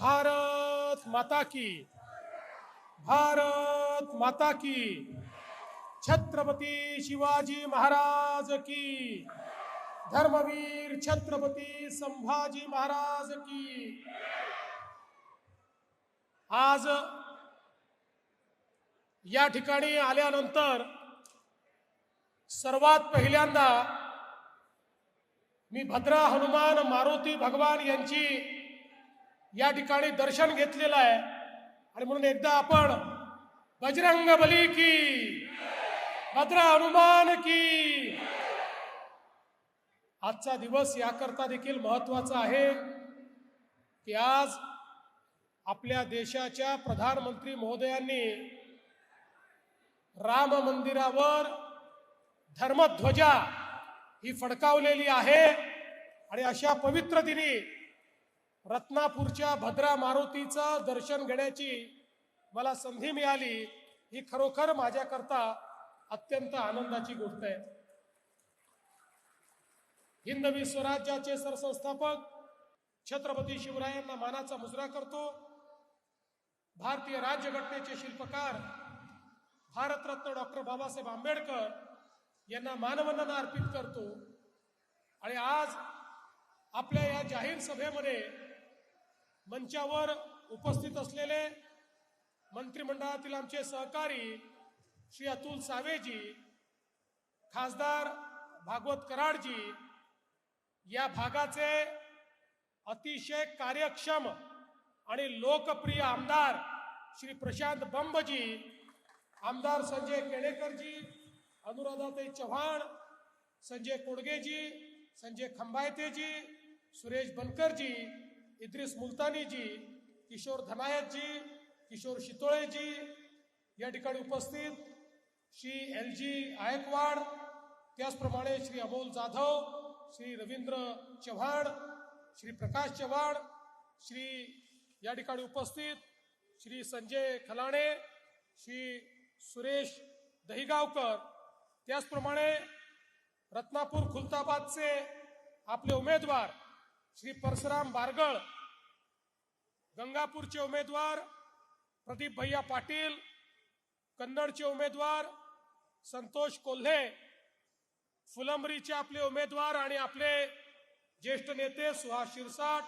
भारत माता की। भारत माता की। छत्रपती शिवाजी महाराज की। धर्मवीर छत्रपती संभाजी महाराज की। आज या ठिकाणी आल्यानंतर सर्वात पहिल्यांदा मी भद्रा हनुमान मारुती भगवान यांची या ठिकाणी दर्शन घेतलेलं आहे. आणि म्हणून एकदा आपण बजरंग बली की भद्रा हनुमान की आजचा दिवस याकरता देखील महत्त्वाचा आहे की आज आपल्या देशाच्या प्रधानमंत्री महोदयांनी राम मंदिरावर धर्मध्वजा ही फडकावलेली आहे. आणि अशा पवित्र दिनी रत्नापूरच्या भद्रा मारुतीचं दर्शन घेण्याची मला संधी मिळाली ही खरोखर माझ्याकरता अत्यंत आनंदाची गोष्ट आहे. हिंदवी स्वराज्याचे सरसंस्थापक छत्रपती शिवरायांना मानाचा मुजरा करतो. भारतीय राज्यघटनेचे शिल्पकार भारतरत्न डॉक्टर बाबासाहेब आंबेडकर यांना मानवंदना अर्पित करतो. आणि आज आपल्या या जाहीर सभेमध्ये मंचावर उपस्थित असलेले मंत्रिमंडळातील आमचे सहकारी श्री अतुल सावेजी खासदार भागवत कराडजी या भागाचे अतिशय कार्यक्षम आणि लोकप्रिय आमदार श्री प्रशांत बंबजी आमदार संजय केळेकरजी अनुराधाताई चव्हाण संजय कोडगेजी संजय खंबायतेजी सुरेश बनकरजी इद्रिस मुलतानीजी किशोर धनायतजी किशोर शितोळेजी या ठिकाणी उपस्थित श्री एल जी आयकवाड त्याचप्रमाणे श्री अमोल जाधव श्री रवींद्र चव्हाण श्री प्रकाश चव्हाण श्री या ठिकाणी उपस्थित श्री संजय खलाणे श्री सुरेश दहिगावकर त्याचप्रमाणे रत्नापूर खुलताबादचे आपले उमेदवार श्री परशुराम बारगळ गंगापूरचे उमेदवार प्रदीप भैया पाटील कन्नडचे उमेदवार संतोष कोल्हे फुलंबरीचे आपले उमेदवार आणि आपले ज्येष्ठ नेते सुहास शिरसाट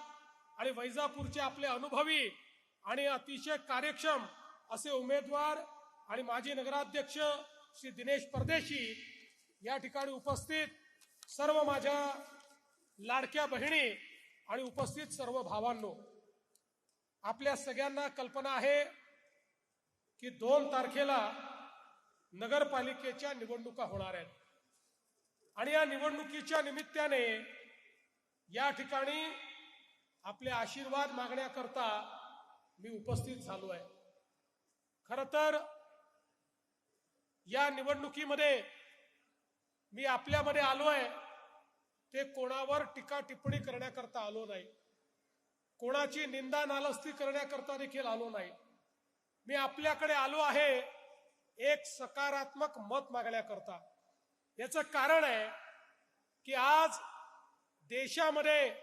आणि वैजापूरचे आपले अनुभवी आणि अतिशय कार्यक्षम असे उमेदवार आणि माजी नगराध्यक्ष श्री दिनेश परदेशी या ठिकाणी उपस्थित सर्व माझ्या लाडक्या बहिणी आणि उपस्थित सर्व भावांनो आपल्या सगळ्यांना कल्पना आहे की दोन तारखेला नगरपालिकेच्या निवडणुका होणार आहेत. आणि या निवडणुकीच्या निमित्ताने या ठिकाणी आपले आशीर्वाद मागण्याकरता मी उपस्थित झालो आहे. खर तर या निवडणुकीमध्ये मी आपल्यामध्ये आलो आहे. ते कोणावर टीका टिप्पणी करण्याकरता आलो नाही. कोणाची निंदा नालस्ती करण्याकरता देखील आलो नाही. मी आपल्याकडे आलो आहे एक सकारात्मक मत मागण्याकरता. याचं कारण आहे की आज देशामध्ये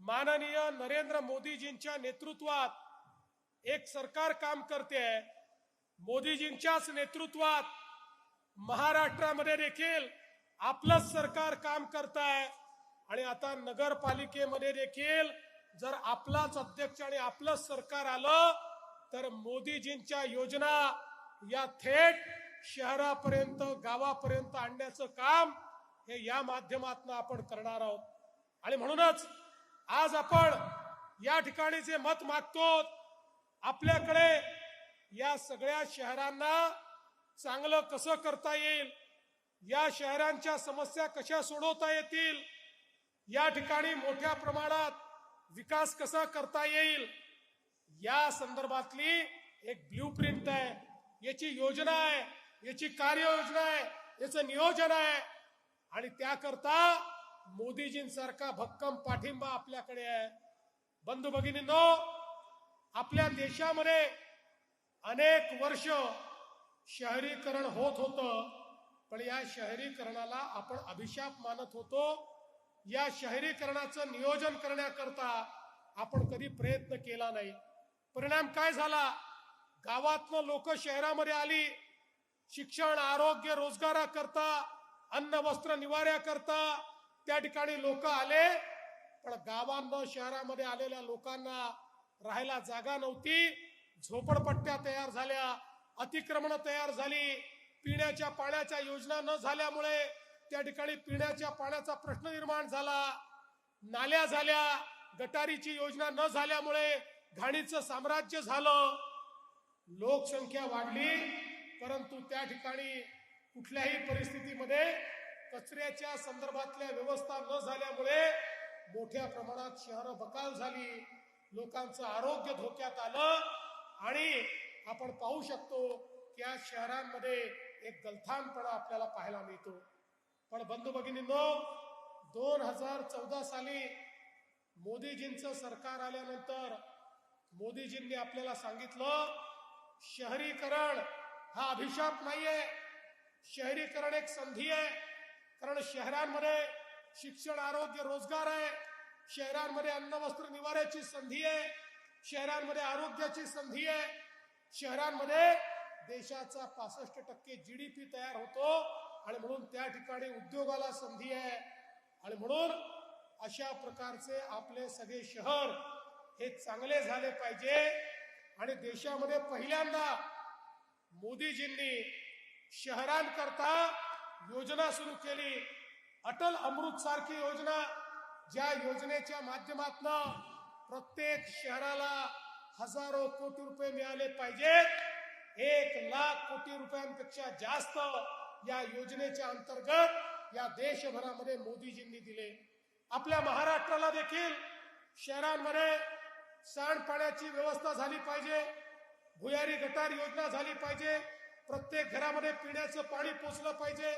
माननीय नरेंद्र मोदीजींच्या नेतृत्वात एक सरकार काम करते. आहे मोदीजींच्याच नेतृत्वात महाराष्ट्रामध्ये देखील आपलंच सरकार काम करत आहे आणि आता नगरपालिकेमध्ये देखील जर आपलाच अध्यक्ष आणि आपलंच सरकार आलं तर मोदीजींच्या योजना या थेट शहरापर्यंत गावापर्यंत आणण्याचं काम हे या माध्यमातून आपण करणार आहोत. आणि म्हणूनच आज आपण या ठिकाणी जे मत मागतो आपल्याकडे या सगळ्या शहरांना चांगलं कसं करता येईल या शहरांच्या समस्या कशा सोडवता येतील? या ठिकाणी मोठ्या प्रमाणात विकास कसा करता येईल? या संदर्भातली एक ब्ल्यू प्रिंट आहे. याची योजना आहे. याची कार्ययोजना आहे. याचं नियोजन आहे. आणि त्याकरता मोदीजींसारखा भक्कम पाठिंबा आपल्याकडे आहे. बंधू भगिनींनो आपल्या देशामध्ये अनेक वर्ष शहरीकरण होत होतं. पण या शहरीकरणाला आपण अभिशाप मानत होतो. या शहरीकरणाचं नियोजन करण्याकरता आपण कधी प्रयत्न केला नाही. परिणाम काय झाला? गावातनं लोक शहरामध्ये आली. शिक्षण आरोग्य रोजगाराकरता अन्न वस्त्र निवाऱ्याकरता त्या ठिकाणी लोक आले. पण गावांना शहरामध्ये आलेल्या लोकांना राहायला जागा नव्हती. झोपडपट्ट्या तयार झाल्या. अतिक्रमण तयार झाली. पिण्याच्या पाण्याच्या योजना न झाल्यामुळे त्या ठिकाणी पिण्याच्या पाण्याचा प्रश्न निर्माण झाला. नाल्या झाल्या गटारीची योजना न झाल्यामुळे घाणीचं साम्राज्य झालं. लोकसंख्या वाढली परंतु त्या ठिकाणी कुठल्याही परिस्थितीमध्ये कचऱ्याच्या संदर्भातल्या व्यवस्था न झाल्यामुळे मोठ्या प्रमाणात शहरं बकाल झाली. लोकांचं आरोग्य धोक्यात आलं. आणि आपण पाहू शकतो की आज शहरांमध्ये एक गलथानपणा आपल्याला पाहायला मिळतो. पण बंधू भगिनींनो दोन हजार चौदा साली मोदीजींचं सरकार आल्यानंतर मोदीजींनी आपल्याला सांगितलं शहरीकरण हा अभिशाप नाहीये. शहरीकरण एक संधी आहे. कारण शहरांमध्ये शिक्षण आरोग्य रोजगार आहे. शहरांमध्ये अन्न वस्त्र निवाऱ्याची संधी आहे. शहरांमध्ये आरोग्याची संधी आहे. शहरांमध्ये देशाचा पासष्ट टक्के जी डी पी तयार होतो आणि म्हणून त्या ठिकाणी उद्योगाला संधी आहे. आणि म्हणून अशा प्रकारचे आपले सगळे शहर हे चांगले झाले पाहिजे. आणि देशामध्ये पहिल्यांदा मोदीजींनी शहरांकरता योजना सुरू केली. अटल अमृत सारखी योजना ज्या योजनेच्या माध्यमातून प्रत्येक शहराला हजारो कोटी रुपये मिळाले पाहिजेत. एक लाख कोटी रुपयांपेक्षा जास्त या योजनेच्या अंतर्गत या देशभरामध्ये मोदीजींनी दिले. आपल्या महाराष्ट्राला देखील शहरांमध्ये सांडपाण्याची व्यवस्था झाली पाहिजे भुयारी गटार योजना झाली पाहिजे प्रत्येक घरामध्ये पिण्याचं पाणी पोचलं पाहिजे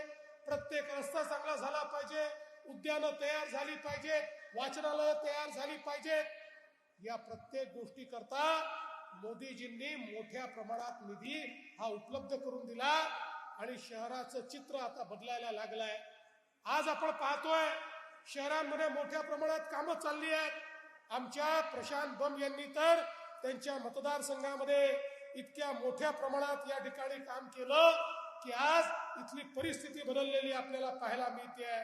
प्रत्येक रस्ता चांगला झाला पाहिजे उद्यानं तयार झाली पाहिजे वाचनालय तयार झाली पाहिजेत. या प्रत्येक गोष्टी करता मोदीजींनी मोठ्या प्रमाणात निधी हा उपलब्ध करून दिला आणि शहराचं चित्र आता बदलायला लागलंय. आज आपण पाहतोय शहरांमध्ये मोठ्या प्रमाणात कामं चालली आहेत. आमच्या प्रशांत बम यांनी तर त्यांच्या मतदारसंघामध्ये इतक्या मोठ्या प्रमाणात या ठिकाणी काम केलं की आज इथली परिस्थिती बदललेली आपल्याला पाहायला मिळते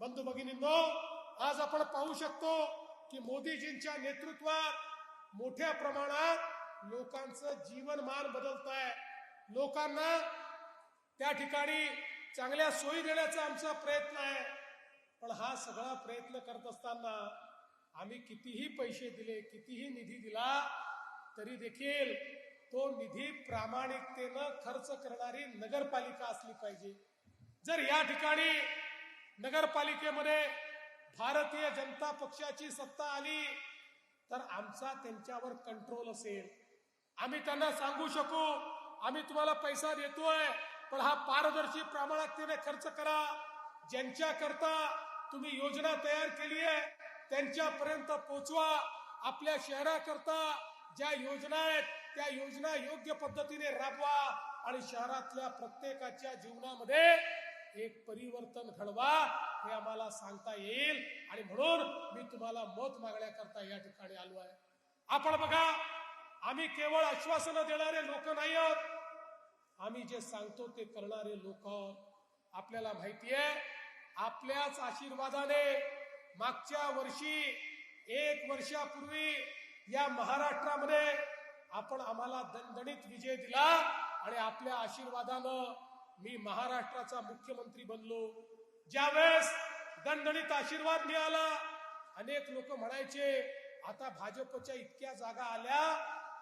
बंधू भगिनींनो आज आपण पाहू शकतो की मोदीजींच्या नेतृत्वात मोठ्या प्रमाणात लोकांचं जीवनमान बदलत आहे लोकांना त्या ठिकाणी चांगल्या सोयी देण्याचा आमचा प्रयत्न आहे. पण हा सगळा प्रयत्न करत असताना आम्ही कितीही पैसे दिले कितीही निधी दिला तरी देखील तो निधी प्रामाणिकतेनं खर्च करणारी नगरपालिका असली पाहिजे. जर या ठिकाणी नगरपालिकेमध्ये भारतीय जनता पक्षाची सत्ता आली तर आमचा त्यांच्यावर कंट्रोल असेल. आम्ही त्यांना सांगू शकू. आम्ही तुम्हाला पैसा देतोय पण हा पारदर्शी प्रामाणिकतेने खर्च करा. ज्यांच्या करता तुम्ही योजना तयार केली आहे त्यांच्यापर्यंत पोचवा. आपल्या शहराकरता ज्या योजना आहेत त्या योजना योग्य पद्धतीने राबवा आणि शहरातल्या प्रत्येकाच्या जीवनामध्ये एक परिवर्तन घडवा हे आम्हाला सांगता येईल. आणि म्हणून मी तुम्हाला मत मागण्याकरता या ठिकाणी आलो आहे. आपण बघा आम्ही केवळ आश्वासनं देणारे लोक नाही आहोत आम्ही जे सांगतो ते करणारे लोक आपल्याला माहिती आहे आपल्याच आशीर्वादाने मागच्या वर्षी एक वर्षापूर्वी या महाराष्ट्रामध्ये आपण आम्हाला दणदणीत विजय दिला आणि आपल्या आशीर्वादानं मी महाराष्ट्राचा मुख्यमंत्री बनलो. ज्यावेळेस दणदणीत आशीर्वाद मिळाला अनेक लोक म्हणायचे आता भाजपच्या इतक्या जागा आल्या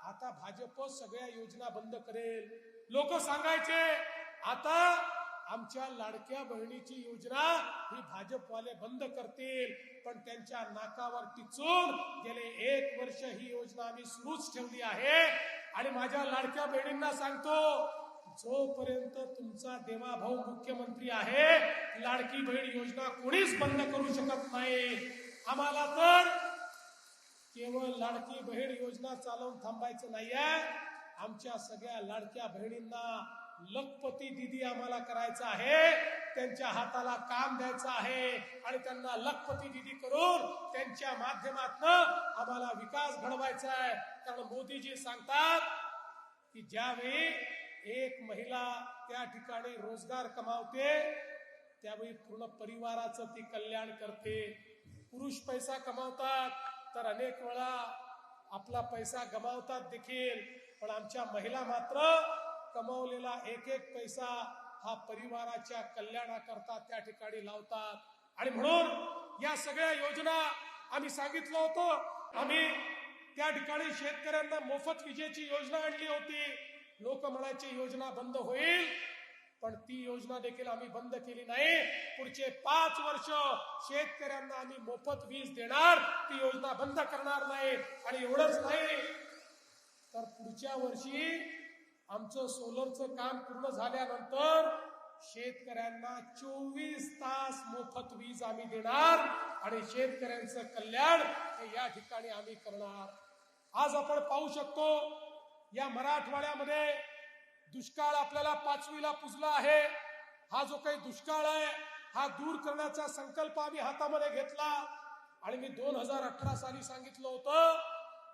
आता भाजप सगळ्या योजना बंद करेल. लोक सांगायचे आता आमच्या लाडक्या बहिणीची योजना ही भाजपवाले बंद करतील. पण त्यांच्या नाकावर टिचून गेले एक वर्ष ही योजना आम्ही सुरूच ठेवली आहे. आणि माझ्या लाडक्या बहिणींना सांगतो जोपर्यंत तुमचा देवाभाऊ मुख्यमंत्री आहे लाडकी बहीण योजना कोणीच बंद करू शकत नाही. आम्हाला तर केवळ लाडकी बहीण योजना चालवून थांबायचं नाहीये. आमच्या सगळ्या लाडक्या बहिणींना लखपती दिदी आम्हाला करायचं आहे. त्यांच्या हाताला काम द्यायचं आहे आणि त्यांना लखपती दिदी करून त्यांच्या माध्यमातून आम्हाला विकास घडवायचा आहे. कारण मोदीजी सांगतात की ज्यावेळी एक महिला त्या ठिकाणी रोजगार कमावते त्यावेळी पूर्ण परिवाराचं ती कल्याण करते. पुरुष पैसा कमावतात तर अनेक वेळा आपला पैसा गमावतात देखील पण आमच्या महिला मात्र कमावलेला एक एक पैसा हा परिवाराच्या कल्याणाकरता त्या ठिकाणी लावतात. आणि म्हणून या सगळ्या योजना आम्ही सांगितलं होतं. आम्ही त्या ठिकाणी शेतकऱ्यांना मोफत विजेची योजना आणली होती. लोक म्हणायची योजना बंद होईल. पण ती योजना देखील आम्ही बंद केली नाही. पुढचे पाच वर्ष शेतकऱ्यांना आम्ही मोफत वीज देणार. ती योजना बंद करणार नाही. आणि एवढंच नाही. तर पुढच्या वर्षी आमचं सोलरचं काम पूर्ण झाल्यानंतर शेतकऱ्यांना चोवीस तास मोफत वीज आम्ही देणार. आणि शेतकऱ्यांचं कल्याण हे या ठिकाणी आम्ही करणार. आज आपण पाहू शकतो या मराठवाड्यामध्ये दुष्काळ आपल्याला पाचवीला पुजला आहे. हा जो काही दुष्काळ आहे हा दूर करण्याचा संकल्प आम्ही हातामध्ये घेतला. आणि मी दोन हजार अठरा साली सांगितलं होतं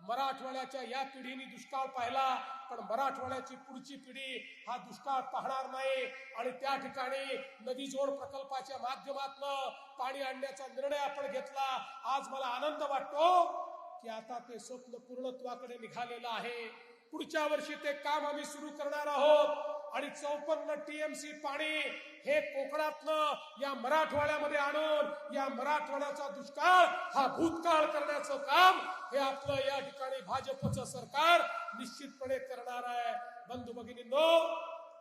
मराठवाड्याच्या या पिढीने दुष्काळ पाहिला पण मराठवाड्याची पुढची पिढी हा दुष्काळ पाहणार नाही. आणि त्या ठिकाणी नदी जोड प्रकल्पाच्या माध्यमातून पाणी आणण्याचा निर्णय आपण घेतला. आज मला आनंद वाटतो की आता ते स्वप्न पूर्णत्वाकडे निघालेलं आहे. पुढच्या वर्षी ते काम आम्ही सुरू करणार आहोत. आणि चौपन्न टीएमसी पाणी हे कोकणातलं या मराठवाड्यामध्ये आणून या मराठवाड्याचा दुष्काळ हा भूतकाळ करण्याचं काम हे आपलं या ठिकाणी भाजपचं सरकार निश्चितपणे करणार आहे. बंधू भगिनींनो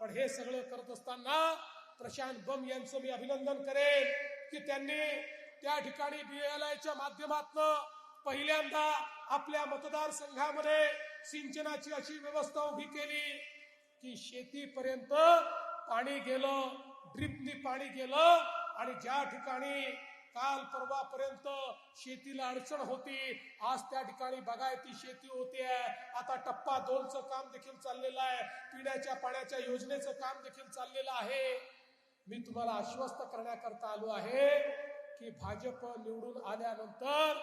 पण हे सगळं करत असताना प्रशांत बम यांचं मी अभिनंदन करेन की त्यांनी त्या ठिकाणी बीएलआयच्या माध्यमातून पहिल्यांदा आपल्या मतदारसंघामध्ये सिंचनाची अशी व्यवस्था उभी केली की शेतीपर्यंत पाणी गेलं ड्रिपनी पाणी गेलं आणि ज्या ठिकाणी काल परवापर्यंत शेतीला अडचण होती आज त्या ठिकाणी बागायती शेती होते आता टप्पा दोनचं काम देखील चाललेलं आहे. पिण्याच्या पाण्याच्या योजनेचं काम देखील चाललेलं आहे. मी तुम्हाला आश्वस्त करण्याकरता आलो आहे की भाजप निवडून आल्यानंतर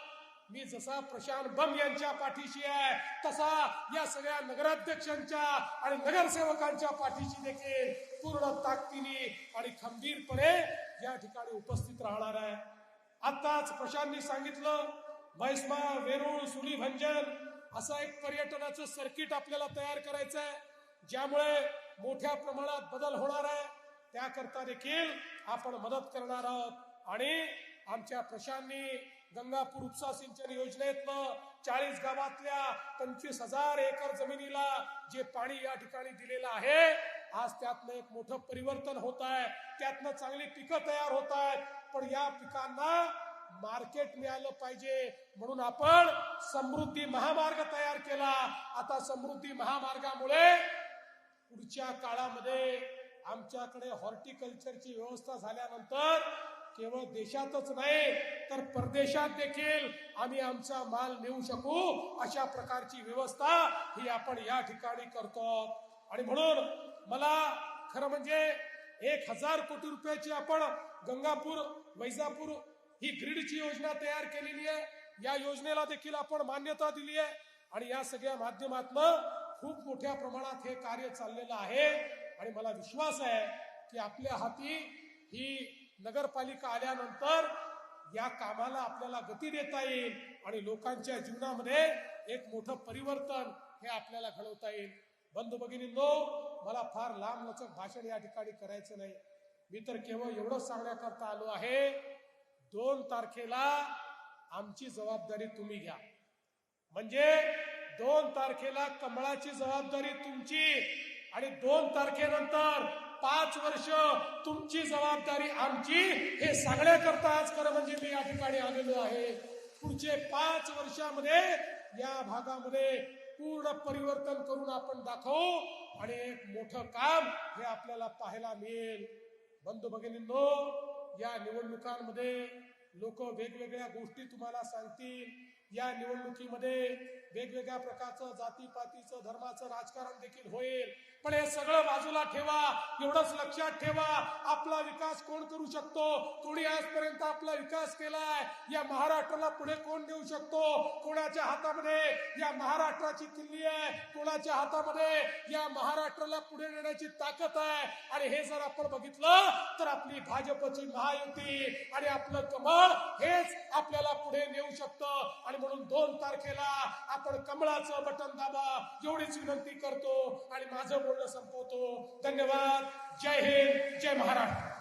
मी जसा प्रशांत बम यांच्या पाठीशी आहे तसा या सगळ्या नगराध्यक्षांच्या आणि नगरसेवकांच्या पाठीशी देखील पूर्ण ताकदीने आणि खंबीरपणे या ठिकाणी उपस्थित राहणार आहे. आताच प्रशांतनी सांगितलं म्हैसमा वेरूळ सुली भंजन असं एक पर्यटनाचं सर्किट आपल्याला तयार करायचं आहे ज्यामुळे मोठ्या प्रमाणात बदल होणार आहे. त्याकरता देखील आपण मदत करणार आहोत. आणि आमच्या प्रशांतनी गंगापूर उपसा सिंचन योजनेतनं चाळीस गावातल्या पंचवीस हजार एकर जमिनीला जे पाणी या ठिकाणी दिलेलं आहे आज त्यातनं एक मोठं परिवर्तन होत आहे त्यातनं चांगली पिकं तयार होत आहेत पण या पिकांना मार्केट मिळालं पाहिजे म्हणून आपण समृद्धी महामार्ग तयार केला. आता समृद्धी महामार्गामुळे पुढच्या काळामध्ये आमच्याकडे हॉर्टिकल्चरची व्यवस्था झाल्यानंतर केवळ देशातच नाही तर परदेशात देखील आम्ही आमचा माल नेऊ शकू. अशा प्रकारची व्यवस्था ही आपण या ठिकाणी करतो. आणि म्हणून मला खरं म्हणजे एक हजार कोटी रुपयाची आपण गंगापूर वैजापूर ही ग्रीडची योजना तयार केलेली आहे. या योजनेला देखील आपण मान्यता दिली आहे. आणि या सगळ्या माध्यमातून खूप मोठ्या प्रमाणात हे कार्य चाललेलं आहे. आणि मला विश्वास आहे की आपल्या हाती ही नगरपालिका आल्यानंतर या कामाला आपल्याला गती देता येईल आणि लोकांच्या जीवनामध्ये एक मोठं परिवर्तन हे आपल्याला घडवता येईल. बंधू भगिनींनो मला फार लांब लचक भाषण या ठिकाणी करायचं नाही. मी तर केवळ एवढंच सांगण्याकरता आलो आहे दोन तारखेला आमची जबाबदारी तुम्ही घ्या. म्हणजे दोन तारखेला कमळाची जबाबदारी तुमची आणि दोन तारखेनंतर पाच वर्ष तुमची जबाबदारी आमची. हे सांगण्याकरता आज खरं म्हणजे मी या ठिकाणी आलेलो आहे. पुढचे पाच वर्षामध्ये या भागामध्ये पूर्ण परिवर्तन करून आपण दाखवू आणि एक मोठं काम हे आपल्याला पाहायला मिळेल. बंधू भगिनींनो या निवडणुकांमध्ये लोक वेगवेगळ्या गोष्टी तुम्हाला सांगतील. या निवडणुकीमध्ये वेगवेगळ्या प्रकारचं जाती पातीचं धर्माचं राजकारण देखील होईल. पण हे सगळं बाजूला ठेवा एवढंच लक्षात ठेवा आपला विकास कोण करू शकतो? कोणी आजपर्यंत आपला विकास केलाय? या महाराष्ट्राला पुढे कोण देऊ शकतो? कोणाच्या हातामध्ये या महाराष्ट्राची किल्ली आहे? कोणाच्या हातामध्ये या महाराष्ट्राला पुढे नेण्याची ताकद आहे? आणि हे जर आपण बघितलं तर आपली भाजपची महायुती आणि आपलं कमळ हेच आपल्याला पुढे नेऊ शकतं. आणि म्हणून दोन तारखेला आपण कमळाचं बटन दाबा. एवढीच विनंती करतो आणि माझं बोलणं संपवतो. धन्यवाद. जय हिंद. जय महाराष्ट्र.